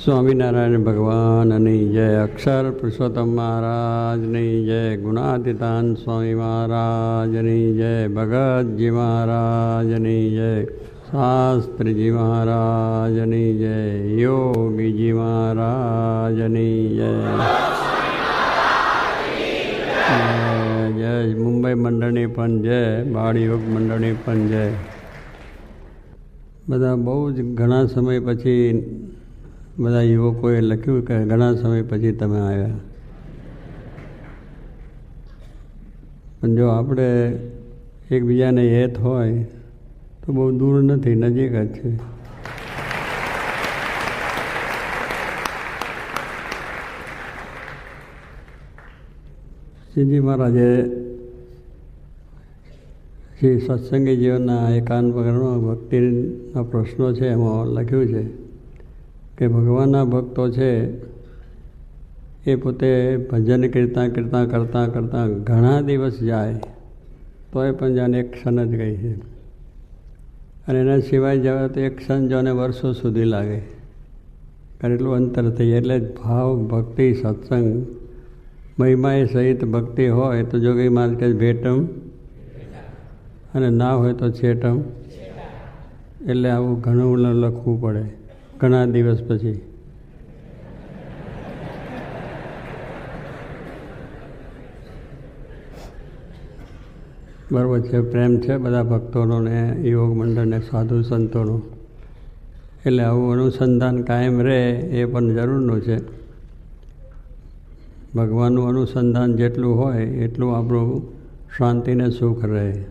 સ્વામિનારાયણ ભગવાનની જય અક્ષર પુરુષોત્તમ મહારાજની જય ગુણાતીતાન સ્વામી મહારાજની જય ભગતજી મહારાજની જય શાસ્ત્રીજી મહારાજની જય યોગીજી મહારાજની જય જય જય મુંબઈ મંડળની પણ જય બાળ યોગ મંડળની પણ જય બધા બહુ જ ઘણા સમય પછી બધા યુવકોએ લખ્યું કે ઘણા સમય પછી તમે આવ્યા. પણ જો આપણે એકબીજાને હેત હોય, તો બહુ દૂર નથી, નજીક જ છે. શ્રીજી મહારાજે શ્રી સત્સંગી જીવનના એકાંત વગરનો ભક્તિના પ્રશ્નો છે, એમાં લખ્યું છે. કે ભગવાનના ભક્તો છે, એ પોતે ભજન કીર્તન કરતાં કરતાં કરતાં ઘણા દિવસ જાય, તોય પણ જાણે એક ક્ષણ જ ગઈ છે. અને એના સિવાય જવા તો એક ક્ષણ જોને વર્ષો સુધી લાગે. કારણ એટલું અંતર થઈ, એટલે જ ભાવ, ભક્તિ, સત્સંગ, મહિમાએ સહિત ભક્તિ હોય તો જોગી માર્ગ ભેટમ, અને ના હોય તો છેટમ, એટલે આવું ઘણું લખવું પડે. ઘણા દિવસ પછી. બરાબર છે, પ્રેમ છે બધા ભક્તોનો ને યોગ મંડળને સાધુ સંતોનો. એટલે આવું અનુસંધાન કાયમ રહે એ પણ જરૂરનું છે. ભગવાનનું અનુસંધાન જેટલું હોય એટલું આપણું શાંતિને સુખ રહે.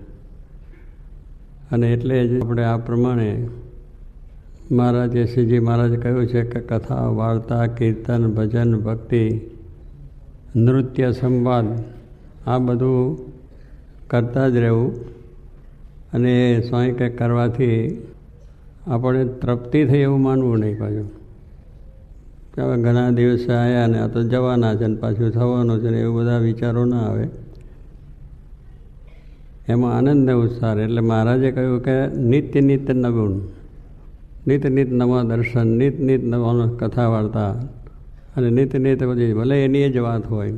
અને એટલે જ આપણે આ પ્રમાણે મહારાજે શ્રીજી મહારાજ કહ્યું છે કે કથા, વાર્તા, કીર્તન, ભજન, ભક્તિ, નૃત્ય, સંવાદ, આ બધું કરતા જ રહેવું અને સ્વામી કંઈક કરવાથી આપણે તૃપ્તિ થઈ એવું માનવું નહીં પાછું. હવે ઘણા દિવસે આવ્યા ને આ તો જવાના છે ને પાછું થવાનું છે ને એવું બધા વિચારો ના આવે. એમાં આનંદ ઉત્સાહ એટલે મહારાજે કહ્યું કે નિત્ય નિત્ય નવું નિત નિત નવા દર્શન, નિત નિત નવા કથા વાર્તા અને નિત નિત બધી ભલે એની જ વાત હોય.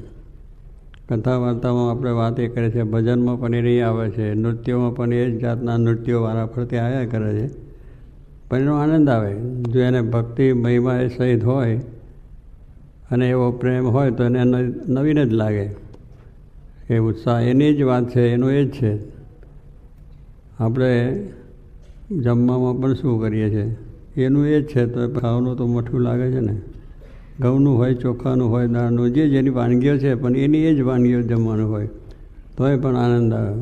કથા વાર્તામાં આપણે વાત એ કરે છે ભજનમાં પણ એની આવે છે, નૃત્યોમાં પણ એ જ જાતના નૃત્યો વારા ફરતે આવ્યા કરે છે. પણ એનો આનંદ આવે. જો એને ભક્તિ, મહિમા એ સહિત હોય, અને એવો પ્રેમ હોય, તો એને નવીન જ લાગે. એ ઉત્સાહ એની જ વાત છે, એનું એ જ છે. આપણે જમવામાં પણ શું કરીએ છીએ? એનું એ જ છે, તો ખાવાનું તો મઠું લાગે છે ને. ઘઉંનું હોય, ચોખાનું હોય, દાળનું, જે જેની વાનગીઓ છે, પણ એની એ જ વાનગીઓ જમવાનું હોય. તોય પણ આનંદ આવે.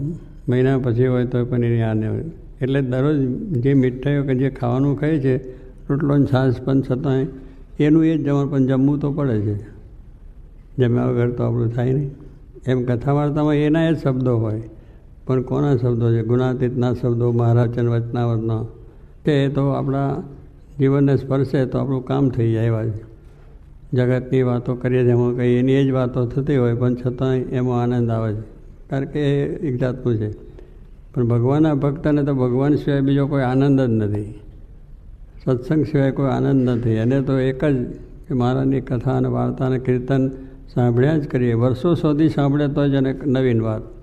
મહિના પછી હોય, તોય પણ એની આનંદ આવે. એટલે દરરોજ જે મીઠાઈઓ કે જે ખાવાનું ખાય છે રોટલો છાશ પણ છતાંય, એનું એ જ જમવાનું પણ જમવું તો પડે છે. જમ્યા વગર તો આપણું થાય નહીં. એમ કથા વાર્તામાં એના એ જ શબ્દો હોય. પણ કોના શબ્દો છે? ગુણાતીતના શબ્દો, મહારાજન વચનાવતના? એ તો આપણા જીવનને સ્પર્શે તો આપણું કામ થઈ જાય એવા જગતની વાતો કરીએ છીએ એમાં કંઈ એની જ વાતો થતી હોય, પણ છતાંય એમાં આનંદ આવે છે. કારણ કે એ એક જાતનું છે. પણ ભગવાનના ભક્તને તો ભગવાન સિવાય બીજો કોઈ આનંદ જ નથી. સત્સંગ સિવાય કોઈ આનંદ નથી. એને તો એક જ કે મહારાજની કથા અને વાર્તા અને કીર્તન સાંભળ્યા જ કરીએ. વર્ષો સુધી સાંભળે તો જ એને નવીન વાત.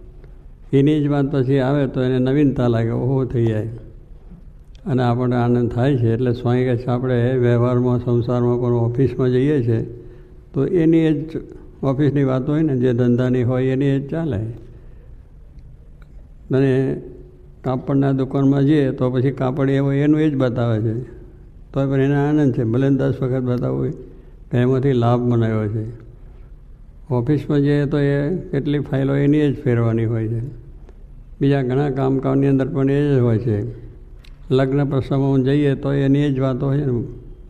એની જ વાત પછી આવે તો એને નવીનતા લાગે, ઓહો, થઈ જાય. અને આપણને આનંદ થાય છે, એટલે સ્વામી કહે આપણે વ્યવહારમાં, સંસારમાં પણ ઓફિસમાં જઈએ છીએ, તો એની જ ઓફિસની વાત હોય ને, જે ધંધાની હોય એની જ ચાલે. અને કાપડના દુકાનમાં જઈએ તો પછી કાપડ એ હોય, એનું એ જ બતાવે છે. તો પણ એને આનંદ છે, ભલે દસ વખત બતાવવું એમાંથી લાભ મનાવ્યો છે. ઓફિસમાં જઈએ તો એ કેટલી ફાઇલો એની જ ફેરવાની હોય છે. બીજા ઘણા કામકાજની અંદર પણ એ જ હોય છે. લગ્ન પ્રસંગમાં જઈએ તો એની જ વાતો હોય ને.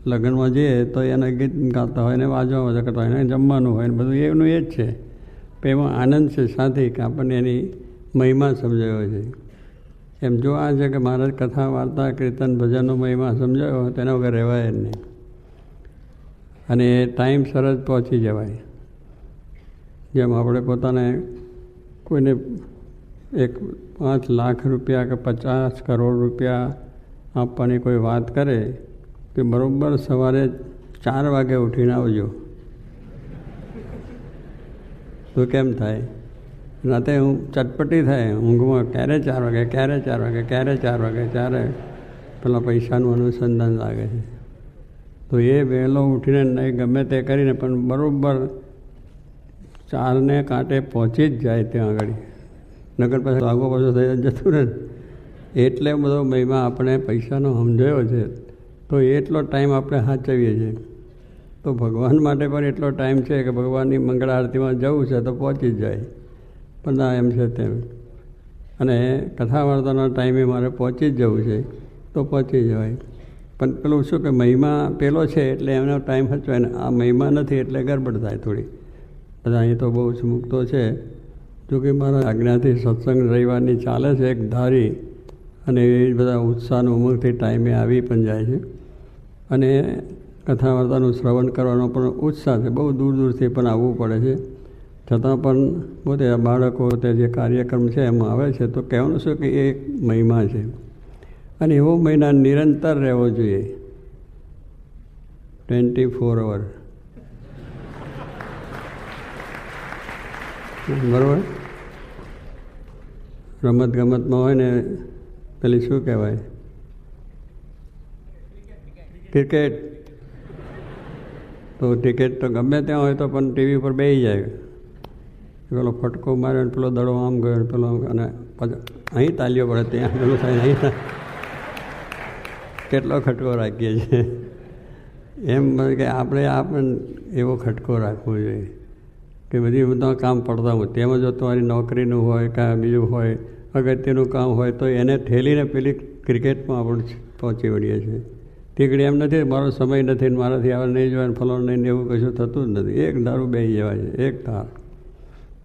લગ્નમાં જઈએ તો એને ગીત ગાતા હોય ને, વાજવા કરતા હોય ને, જમવાનું હોય ને, બધું એનું એ જ છે. પણ એમાં આનંદ છે, સાથે કે આપણને એની મહિમા સમજાયો છે. એમ જો આ છે કે મહારાજ કથા, વાર્તા, કીર્તન, ભજનનો મહિમા સમજાયો તેના વગર રહેવાય જ નહીં. અને ટાઈમ સરસ પહોંચી જવાય. જેમ આપણે પોતાને કોઈને એક પાંચ લાખ રૂપિયા કે પચાસ કરોડ રૂપિયા આપવાની કોઈ વાત કરે, તો બરાબર સવારે ચાર વાગે ઉઠીને આવજો. તો કેમ થાય? રાતે હું ચટપટી થાય, ઊંઘમાં ક્યારે ચાર વાગે, ક્યારે ચાર વાગે, ક્યારે ચાર વાગે, ત્યારે પેલા પૈસાનું અનુસંધાન લાગે છે. તો એ વહેલો ઉઠીને નહીં ગમે તે કરીને, પણ બરાબર ચારને કાંટે પહોંચી જ જાય ત્યાં આગળ. નગર પાસે આગો પાછો થઈ જતું રહે. એટલે બધો મહિમા આપણે પૈસાનો સમજાયો છે. તો એટલો ટાઈમ આપણે સાચવીએ છીએ. તો ભગવાન માટે પણ એટલો ટાઈમ છે કે ભગવાનની મંગળ આરતીમાં જવું છે તો પહોંચી જ જાય. પણ ના, એમ છે તેમ. અને કથા વાર્તાના ટાઈમે મારે પહોંચી જ જવું છે, તો પહોંચી જવાય. પણ પેલું શું કે મહિમા પેલો છે એટલે એમનો ટાઈમ હચવાય ને. આ મહિમા નથી એટલે ગરબડ થાય થોડી. બધા અહીં તો બહુ જ મુક્તો છે. જો કે મારા આજ્ઞાથી સત્સંગ રવિવારની ચાલે છે, એક ધારી અને એ બધા ઉત્સાહનો ઉમંગથી ટાઈમે આવી પણ જાય છે. અને કથા વાર્તાનું શ્રવણ કરવાનો પણ ઉત્સાહ છે, બહુ દૂર દૂરથી પણ આવવું પડે છે. છતાં પણ પોતે બાળકો, તે જે કાર્યક્રમ છે એમાં આવે છે, તો કહેવાનું શું કે એ એક મહિમા છે. અને એવો મહિના નિરંતર રહેવો જોઈએ. ટ્વેન્ટી ફોર અવર બરાબર? રમત ગમતમાં હોય ને પેલી શું કહેવાય? ક્રિકેટ. તો ક્રિકેટ તો ગમે ત્યાં હોય તો પણ ટીવી ઉપર બેસી જાય. પેલો ફટકો માર્યો ને પેલો દડો આમ ગયો ને પેલો અને અહીં તાલીઓ પડે, ત્યાં પેલું થાય અહીં. કેટલો ખટકો રાખીએ છીએ. એમ કે આપણે આ પણ એવો ખટકો રાખવો જોઈએ. કે બધી બધા કામ પડતા હોય. તેમાં જો તમારી નોકરીનું હોય કાં બીજું હોય, અગત્યનું કામ હોય, તો એને ઠેલીને પેલી ક્રિકેટમાં આપણે પહોંચી વળીએ છીએ. ટીકડી એમ નથી, મારો સમય નથી, મારાથી આવે નહીં જોવાય ફલાણ નહીં ને એવું કશું થતું જ નથી. એક દારૂ બે જવાય છે, એક તાર.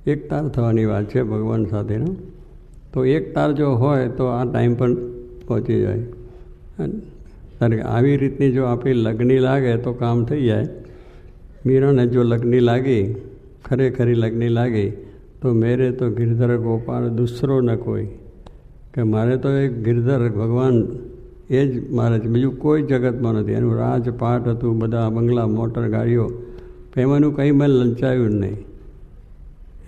એક તાર થવાની વાત છે ભગવાન સાથેનો. તો એક તાર જો હોય, તો આ ટાઈમ પણ પહોંચી જાય. કારણ કે આવી રીતની જો આપણી લગ્ની લાગે તો કામ થઈ જાય. મીરાને જો લગ્ની લાગી ખરેખરી લગ્ની લાગી, તો મેરે તો ગિરધર ગોપાલ દૂસરો ન કોઈ. કે મારે તો એક ગિરધર ભગવાન, એ જ મારે છે. બીજું કોઈ જગતમાં નથી. એનું રાજપાટ હતું બધા બંગલા, મોટર, ગાડીઓ. એમાંનું કંઈ મેં લંચાયું જ નહીં.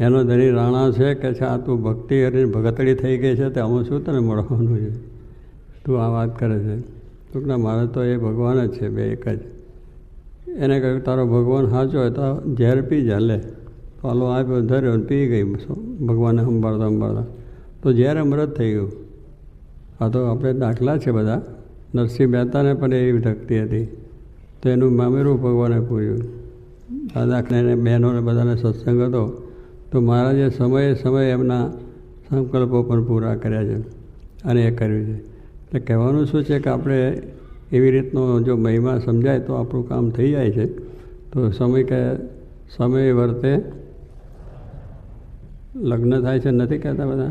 એનો ધણી રાણા છે કે છે, આ તું ભક્તિ કરીને ભગતડી થઈ ગઈ છે, તે આમાં શું તને મળવાનું છે? તું આ વાત કરે છે. ટૂંકના મારે તો એ ભગવાન જ છે, બે એક જ. એને કહ્યું, તારો ભગવાન સાચો હોય તો ઝેર પી જા લે પાલો આપ્યો, ધર્યો પી ગઈ ભગવાનને સંભાળતા સંભાળતા. તો જ્યારે અમૃત થઈ ગયું, આ તો આપણે દાખલા છે બધા, નરસિંહ મહેતાને પણ એવી ભક્તિ હતી. તો એનું મામેરું ભગવાને પૂર્યું એને બહેનોને બધાને સત્સંગ હતો. તો મહારાજે સમયે સમયે એમના સંકલ્પો પણ પૂરા કર્યા છે અને એ કર્યું છે. એટલે કહેવાનું શું છે કે આપણે એવી રીતનો જો મહિમા સમજાય તો આપણું કામ થઈ જાય છે. તો સમય કે, સમય વર્તે લગ્ન થાય છે નથી કહેતા બધા?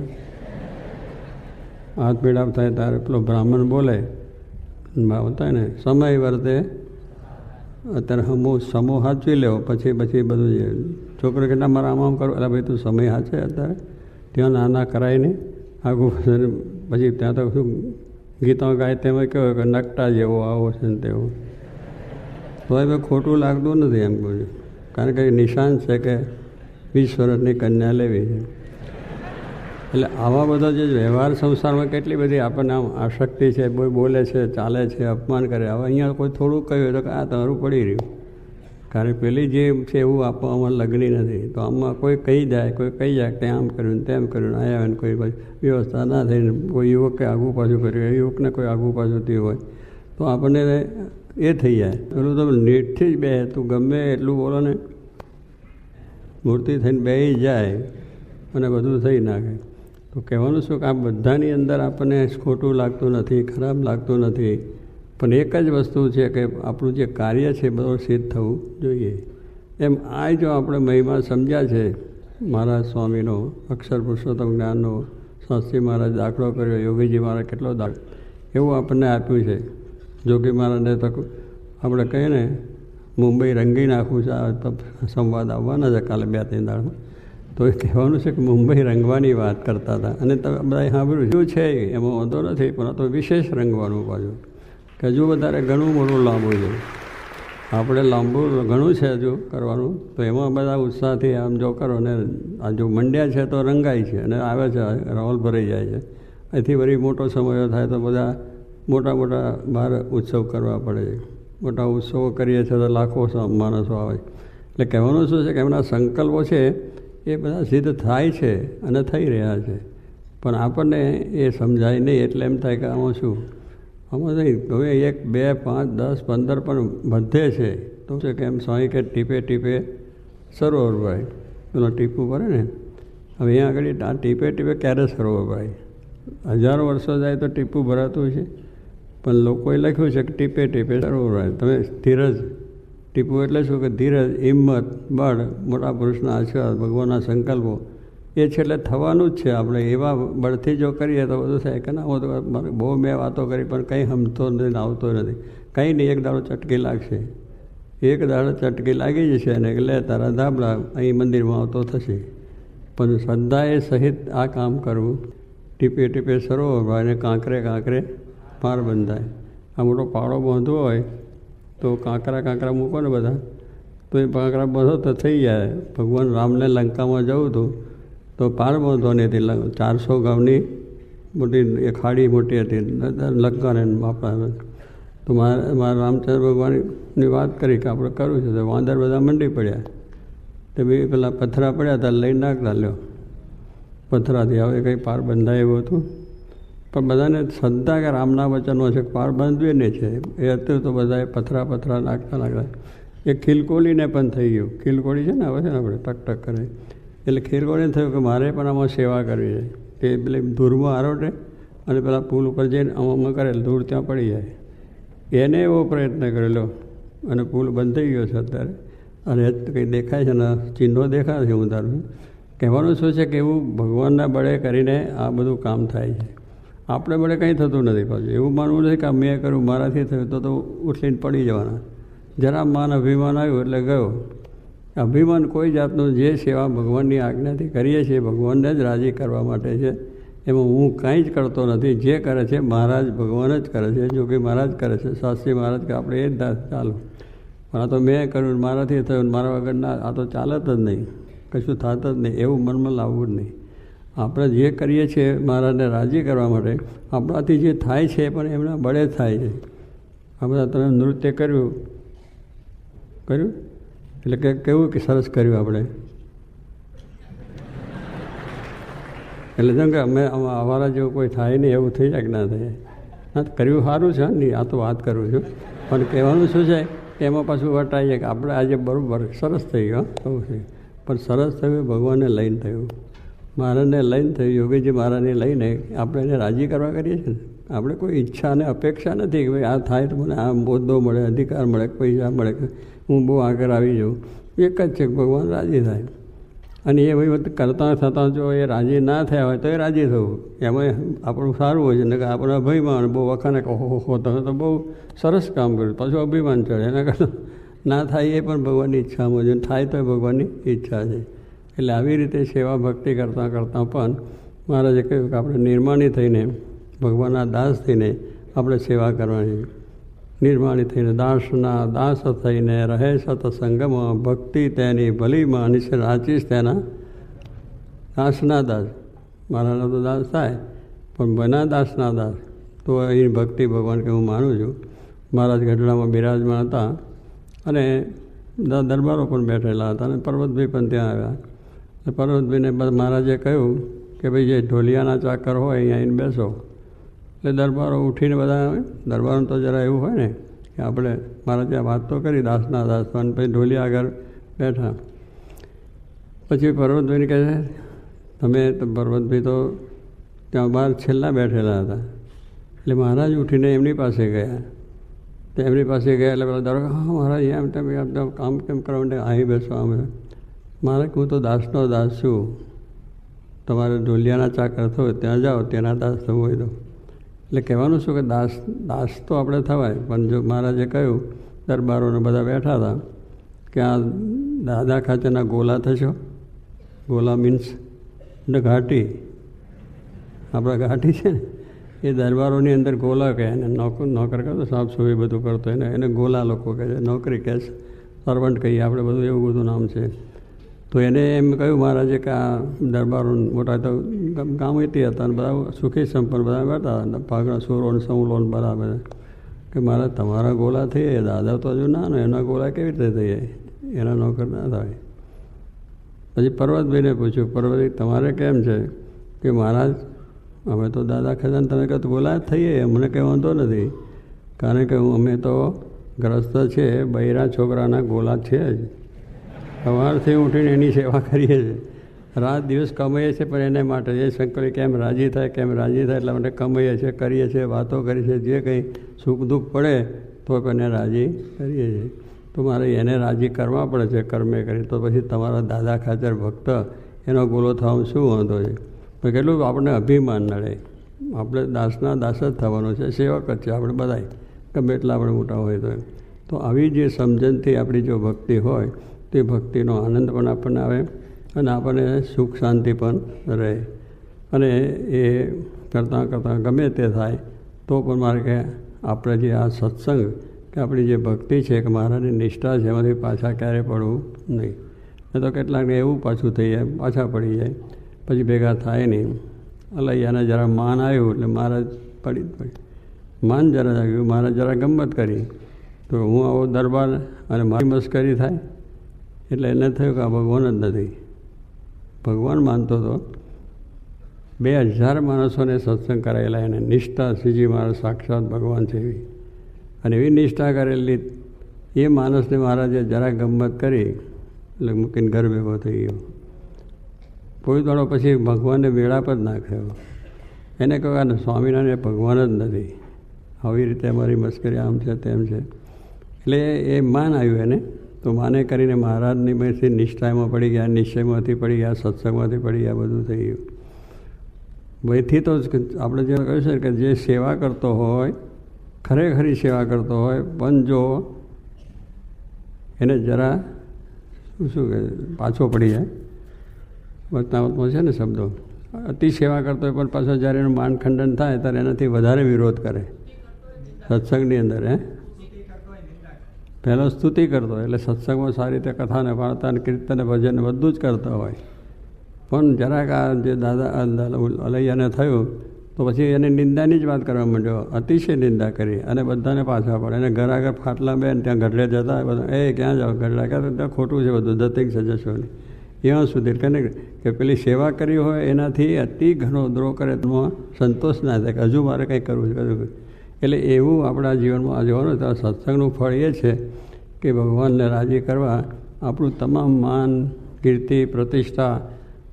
હાથ પીડાપ થાય ત્યારે પેલો બ્રાહ્મણ બોલે બતાવે ને, સમય વર્તે. અત્યારે હમો સમો સાચવી લેવો. પછી પછી બધું જે છોકરો કેટલા મારા આમ આમ કરો એટલે ભાઈ, તું સમય સાચે અત્યારે? ત્યાં નાના કરાય નહીં. આગું પછી ત્યાં તો શું ગીતો ગાય તેમાં કહેવાય કે, નકટા જેવો આવો છે ને તેવો. તો હવે ખોટું લાગતું નથી એમ કહ્યું કારણ કે નિશાન છે કે વીસ વર્ષની કન્યા લેવી છે. એટલે આવા બધા જે વ્યવહાર સંસારમાં કેટલી બધી આપણને આમ આશક્તિ છે કોઈ બોલે છે, ચાલે છે, અપમાન કરે. હવે અહીંયા કોઈ થોડું કહ્યું તો કે આ તમારું પડી રહ્યું. કારણ પેલી જે છે એવું આપવામાં લગ્ન નથી. તો આમાં કોઈ કહી જાય, કોઈ કહી જાય કે આમ કર્યું ને તેમ કર્યું આવ્યા ને કોઈ વ્યવસ્થા ના થઈને કોઈ યુવકે આગુ પાછું કર્યું યુવકને કોઈ આગુ પાછું થયું હોય, તો આપણને એ થઈ જાય. પેલું તો નીટથી જ બે તું ગમે એટલું બોલો ને મૂર્તિ થઈને બે જાય અને બધું થઈ નાખે તો કહેવાનું શું કે આ બધાની અંદર આપણને ખોટું લાગતું નથી, ખરાબ લાગતું નથી. પણ એક જ વસ્તુ છે કે આપણું જે કાર્ય છે બધું સિદ્ધ થવું જોઈએ. એમ આ જો આપણે મહિમા સમજ્યા છે, મહારાજ સ્વામીનો, અક્ષર પુરુષોત્તમ જ્ઞાનનો, શાસ્ત્રી મહારાજ દાખલો કર્યો, યોગીજી મહારાજ કેટલો દાખલો. એવું આપણને આપ્યું છે. જોગી મહારાજને તો આપણે કહીએ ને મુંબઈ રંગી નાખું છે સંવાદ આવવાના છે કાલે બે ત્રણ દાડમાં. તો એ કહેવાનું છે કે મુંબઈ રંગવાની વાત કરતા હતા. અને તમે બધા સાંભળ્યું શું છે એમાં વાંધો નથી, પણ તો વિશેષ રંગવાનું પાછું કે હજુ વધારે ઘણું મોટું લાંબુ છે. આપણે લાંબુ ઘણું છે હજુ કરવાનું. તો એમાં બધા ઉત્સાહથી આમ જો કરો ને, આ જો મંડ્યા છે તો રંગાય છે અને આવે છે રાવલ ભરાઈ જાય છે. અહીંથી વળી મોટો સમય થાય તો બધા મોટા મોટા બહાર ઉત્સવ કરવા પડે છે. મોટા ઉત્સવો કરીએ છીએ તો લાખો માણસો આવે. એટલે કહેવાનું શું છે કે એમના સંકલ્પો છે એ બધા સિદ્ધ થાય છે અને થઈ રહ્યા છે. પણ આપણને એ સમજાય નહીં એટલે એમ થાય કે આમાં શું? આમાં નહીં. હવે એક, બે, પાંચ, દસ, પંદર પણ બધે છે. તો છે કે એમ સ્વામી કે ટીપે ટીપે સરોવર ભાઈ. પેલો ટીપું ભરે ને. હવે અહીંયા આગળ આ ટીપે ટીપે ક્યારે સરોવર ભાઈ? હજારો વર્ષો જાય તો ટીપું ભરાતું છે પણ લોકોએ લખ્યું છે કે ટીપે ટીપે સરોવર તમે ધીરજ ટીપું એટલે શું? કે ધીરજ, હિંમત, બળ, મોટા પુરુષના આશીર્વાદ, ભગવાનના સંકલ્પો. એ છેલ્લે થવાનું જ છે. આપણે એવા બળથી જો કરીએ તો બધું થાય. કે ના હું બહુ મેં વાતો કરી, પણ કંઈ સમતો નથી આવતો નથી. કંઈ નહીં, એક દાડો ચટકી લાગશે. એક દાડો ચટકી લાગી જશે અને એટલે તારા ધાબળા અહીં મંદિરમાં આવતો થશે. પણ શ્રદ્ધાએ સહિત આ કામ કરવું. ટીપે ટીપે સરોવર અને કાંકરે કાંકરે પાર બંધાય. આ મોટો પાડો બાંધવો હોય તો કાંકરા કાંકરા મૂકો ને બધા. તો એ કાંકરા બાંધો તો થઈ જાય. ભગવાન રામને લંકામાં જવું હતું તો પાર બાંધવાની હતી. ચારસો ગામની મોટી એ ખાડી મોટી હતી. લંકાને બાપા તો મારા મારા રામચંદ્ર ભગવાનની વાત કરી કે આપણે કરવું છે. તો વાંદર બધા મંડી પડ્યા. તે બી પેલા પથરા પડ્યા હતા લઈ નાખતા લ્યો. પથરાથી હવે કંઈ પાર બંધાય એવું હતું? પણ બધાને શ્રદ્ધા કે રામના વચનો છે પાર બાંધવી ને છે. એ અત્યારે તો બધાએ પથરા પથરા નાખતા નાખતા. એ ખીલકોલીને પણ થઈ ગયું. ખીલકોલી છે ને હવે છે ને આપણે, ટક ટક કરે. એટલે ખીલકોલીને થયું કે મારે પણ આમાં સેવા કરવી છે. એ પેલી ધૂળમાં આરોટે અને પેલા પુલ ઉપર જઈને આમાં કરે ધૂળ ત્યાં પડી જાય. એને એવો પ્રયત્ન કરેલો. અને પુલ બંધ થઈ ગયો છે અત્યારે. અને કંઈ દેખાય છે ને, ચિહ્નો દેખાય છે હું તારું કહેવાનું શું છે કે એવું ભગવાનના બળે કરીને આ બધું કામ થાય છે. આપણે બળે કંઈ થતું નથી પાછું. એવું માનવું નથી કે મેં કર્યું, મારાથી થયું, તો તો ઉઠીને પડી જવાના. જરા માન અભિમાન આવ્યું એટલે ગયો. અભિમાન કોઈ જાતનું જે સેવા ભગવાનની આજ્ઞાથી કરીએ છીએ, ભગવાનને જ રાજી કરવા માટે છે, એમાં હું કાંઈ જ કરતો નથી. જે કરે છે મહારાજ ભગવાન જ કરે છે. જોગી મહારાજ કરે છે, શાસ્ત્રી મહારાજ કે આપણે એ જ ચાલો. પણ આ તો મેં કર્યું, મારાથી થયું, મારા વગર ના આ તો ચાલત જ નહીં. કશું થતું જ નહીં. એવું મનમાં લાવવું જ નહીં. આપણે જે કરીએ છીએ મહારાજને રાજી કરવા માટે, આપણાથી જે થાય છે પણ એમના બળે થાય છે. આપણે તમે નૃત્ય કર્યું? કર્યું? એટલે કે કેવું કે સરસ કર્યું આપણે? એટલે જેમ કે અમે અમારા જેવું કોઈ થાય નહીં, એવું થઈ જાય કે ના થાય. ના કર્યું સારું છે નહીં આ તો વાત કરું છું. પણ કહેવાનું શું છે? કે એમાં પાછું વટાઈ જાય કે આપણે આજે બરાબર સરસ થઈ ગયો એવું છે. પણ સરસ થયું, ભગવાનને લઈને થયું. મહારાજને લઈને થયું, યોગીજી મહારાજને લઈને આપણે એને રાજી કરવા કરીએ છીએ ને. આપણે કોઈ ઈચ્છા અને અપેક્ષા નથી કે ભાઈ આ થાય તો મને આ હોદ્દો મળે, અધિકાર મળે, પૈસા મળે કે હું બહુ આગળ આવી જાઉં. એક જ છે ભગવાન રાજી થાય. અને એ ભાઈ કરતાં થતાં જો એ રાજી ના થયા હોય તો એ રાજી થવું. એમાં આપણું સારું હોય છે. ને કે આપણે અભિમાન બહુ વખાને કહો તમે તો બહુ સરસ કામ કર્યું. પાછું અભિમાન ચડે. એના કરતાં ના થાય એ પણ ભગવાનની ઈચ્છામાં છે. થાય તો ભગવાનની ઈચ્છા છે. એટલે આવી રીતે સેવા ભક્તિ કરતાં કરતાં પણ મહારાજે કહ્યું કે આપણે નિર્માણી થઈને, ભગવાનના દાસ થઈને આપણે સેવા કરવાની. નિર્માણી થઈને, દાસના દાસ થઈને, રહે સંગમ, ભક્તિ તેની ભલીમાં અને રાચીશ તેના દાસના દાસ. મારાના તો દાસ થાય, પણ બના દાસના દાસ. તો અહીં ભક્તિ ભગવાન કે હું માનું છું. મહારાજ ગઢડામાં બિરાજમાન હતા અને દરબારો પણ બેઠેલા હતા અને પર્વતભાઈ પણ ત્યાં આવ્યા. પર્વતભાઈને મહારાજે કહ્યું કે ભાઈ જે ઢોલિયાના ચાકર હોય અહીંયા આવીને બેસો. એટલે દરબારો ઉઠીને બધા દરબારો તો જરા એવું હોય ને કે આપણે ત્યાં વાત તો કરી, દાસના દાસ પણ પછી ઢોલિયા આગળ બેઠા. પછી પર્વતભાઈને કહે છે તમે તો પર્વતભાઈ તો ત્યાં બહાર છેલ્લા બેઠેલા હતા. એટલે મહારાજ ઉઠીને એમની પાસે ગયા. તો એમની પાસે ગયા એટલે પેલા દરબાર, હા, મહારાજ, એમ તમે કામ કેમ કરવા માટે અહીં બેસો અમે મારે હું તો દાસનો દાસ છું. તમારે ઢોલિયાના ચાકર થયો ત્યાં જાઓ તેના દાસ થવું હોય તો. એટલે કહેવાનું શું કે દાસ દાસ તો આપણે થવાય, પણ જો મહારાજે કહ્યું, દરબારોને બધા બેઠા હતા, કે આ દાદા ખાતેના ગોલા થશો. ગોલા મીન્સ એટલે ઘાટી. આપણા ઘાટી છે ને, એ દરબારોની અંદર ગોલા કહે એને નોકર નોકર કરતો સાફ સફાઈ બધું કરતો એને એને ગોલા લોકો કહે છે, નોકરી કહે છે. સર્વન્ટ કહીએ આપણે બધું, એવું બધું નામ છે. તો એને એમ કહ્યું મહારાજે કે આ દરબારો મોટા તો હતી હતા અને બધા સુખી સંપન્ન બધા કરતા પાઘડા સુરો ને સૌલો ને બધા બધા કે મારા તમારા ગોલા થઈ જાય દાદા તો હજુ ના એના ગોલા કેવી રીતે થઈ જાય એના નોકર ના થાય. પછી પર્વતભાઈને પૂછ્યું પર્વતભાઈ તમારે કેમ છે? કે મહારાજ, અમે તો દાદા ખજાન, તમે કહો ગોલા જ થઈએ અમને કંઈ વાંધો નથી. કારણ કે હું અમે તો ગ્રસ્ત છે, બૈરા છોકરાના ગોલા છે જ. સવારથી ઉઠીને એની સેવા કરીએ છીએ. રાત દિવસ કમાઈએ છીએ, પણ એને માટે એ શંકર કેમ રાજી થાય કેમ રાજી થાય એટલા માટે કમાઈએ છીએ, કરીએ છીએ, વાતો કરીએ છીએ. જે કંઈ સુખ દુઃખ પડે, તો પણ એને રાજી કરીએ છીએ. તો મારે એને રાજી કરવા પડે છે કર્મે કરી તો પછી તમારા દાદા ખાતર ભક્ત, એનો ગોલો થવામાં શું વાંધો છે? પણ કેટલું આપણને અભિમાન નડે. આપણે દાસના દાસ જ થવાનો છે, સેવક જ છે આપણે બધાય. ગમે એટલા આપણે મોટા હોય તો તો આવી જે સમજણથી આપણી જો ભક્તિ હોય તે ભક્તિનો આનંદ પણ આપણને આવે અને આપણને સુખ શાંતિ પણ રહે. અને એ કરતાં કરતાં ગમે તે થાય, તો પણ મારે કે આપણે જે આ સત્સંગ, કે આપણી જે ભક્તિ છે, કે મારાની નિષ્ઠા છે, એમાંથી પાછા ક્યારેય પડવું નહીં? નહીં તો કેટલાકને એવું પાછું થઈ જાય, પાછા પડી જાય, પછી ભેગા થાય નહીં. અલૈયાને જરા માન આવ્યું, એટલે મહારાજ પડી પડી. માન જરા જાગ્યું, મહારાજ જરા ગમત કરી. તો હું આવો દરબાર અને મારી મસ્કરી થાય એટલે એને થયું કે આ ભગવાન જ નથી. ભગવાન માનતો હતો બે હજાર માણસોને સત્સંગ કરાયેલા, એને નિષ્ઠા શ્રીજી મહારાજ સાક્ષાત ભગવાન છે એવી. અને એવી નિષ્ઠા કરેલી, એ માણસને મહારાજે જરા ગમત કરી, એટલે મૂકીને ઘર ભેગો થઈ ગયો. કોઈ દાડો પછી ભગવાનને મેળાપ જ નાખ્યો એને કહ્યું સ્વામિનારાયણ ભગવાન જ નથી. આવી રીતે અમારી મશ્કરી આમ છે તેમ છે. એટલે એ માન આવ્યું એને. તો માને કરીને મહારાજની મેથી નિષ્ઠામાં પડી ગયા, નિશ્ચયમાંથી પડી ગયા, સત્સંગમાંથી પડી ગયા, બધું થઈ ગયું. વહીથી તો આપણે જે કહ્યું છે કે જે સેવા કરતો હોય, ખરેખરી સેવા કરતો હોય, પણ જો એને જરા શું શું કહે, પાછો પડી જાય. વર્તાવતમાં છે ને શબ્દો. અતિ સેવા કરતો હોય, પણ પાછો જ્યારે એનું માનખંડન થાય, ત્યારે એનાથી વધારે વિરોધ કરે. સત્સંગની અંદર, હે? પહેલો સ્તુતિ કરતો એટલે સત્સંગમાં સારી રીતે કથાને વાર્તાને કીર્તને ભજન બધું જ કરતો હોય. પણ જરાક આ જે દાદા અલૈયાને થયું, તો પછી એને નિંદાની જ વાત કરવા માંડ્યો. અતિશય નિંદા કરી અને બધાને પાછા પડે અને ઘર આગળ ફાટલા બેન, ત્યાં ગઢડે જતા, એ ક્યાં જાઓ? ગઢડા ક્યાં ત્યાં ખોટું છે બધું, દત્તિક સજસ્વની એવા સુધી કે કે પેલી સેવા કરી હોય એનાથી અતિ ઘણો દ્રોહ કરે તો સંતોષ ના થાય કે હજુ મારે કંઈ કરવું છે. એટલે એવું આપણા જીવનમાં આ જોવાનું તો સત્સંગનું ફળ એ છે કે ભગવાનને રાજી કરવા આપણું તમામ માન, કીર્તિ, પ્રતિષ્ઠા,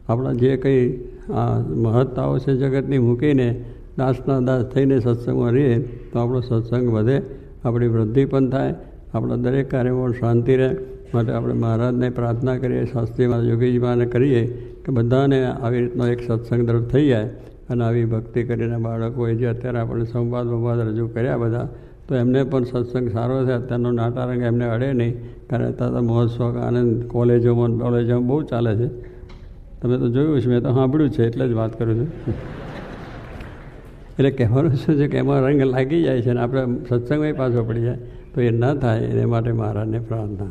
આપણા જે કંઈ આ મહત્તાઓ છે જગતની મૂકીને દાસના દાસ થઈને સત્સંગમાં રહીએ તો આપણો સત્સંગ વધે, આપણી વૃદ્ધિ પણ થાય, આપણા દરેક કાર્યમાં શાંતિ રહે. માટે આપણે મહારાજને પ્રાર્થના કરીએ, શાસ્ત્રીમાં યોગીજીમાં કરીએ કે બધાને આવી રીતનો એક સત્સંગ તરફ થઈ જાય. અને આવી ભક્તિ કરીને બાળકોએ જે અત્યારે આપણે સંવાદ સંવાદ રજૂ કર્યા બધા, તો એમને પણ સત્સંગ સારો છે. અત્યારનો નાટારંગ એમને અડે નહીં, કારણ અત્યારે તો મહોત્સવ આનંદ કોલેજોમાં કોલેજોમાં બહુ ચાલે છે. તમે તો જોયું છે મેં તો સાંભળ્યું છે, એટલે જ વાત કરું છું. એટલે કહેવાનું શું છે કે એમાં રંગ લાગી જાય છે ને આપણે સત્સંગમાં પાછો પડી જાય. તો એ ન થાય, એને માટે મહારાજને પ્રાર્થના.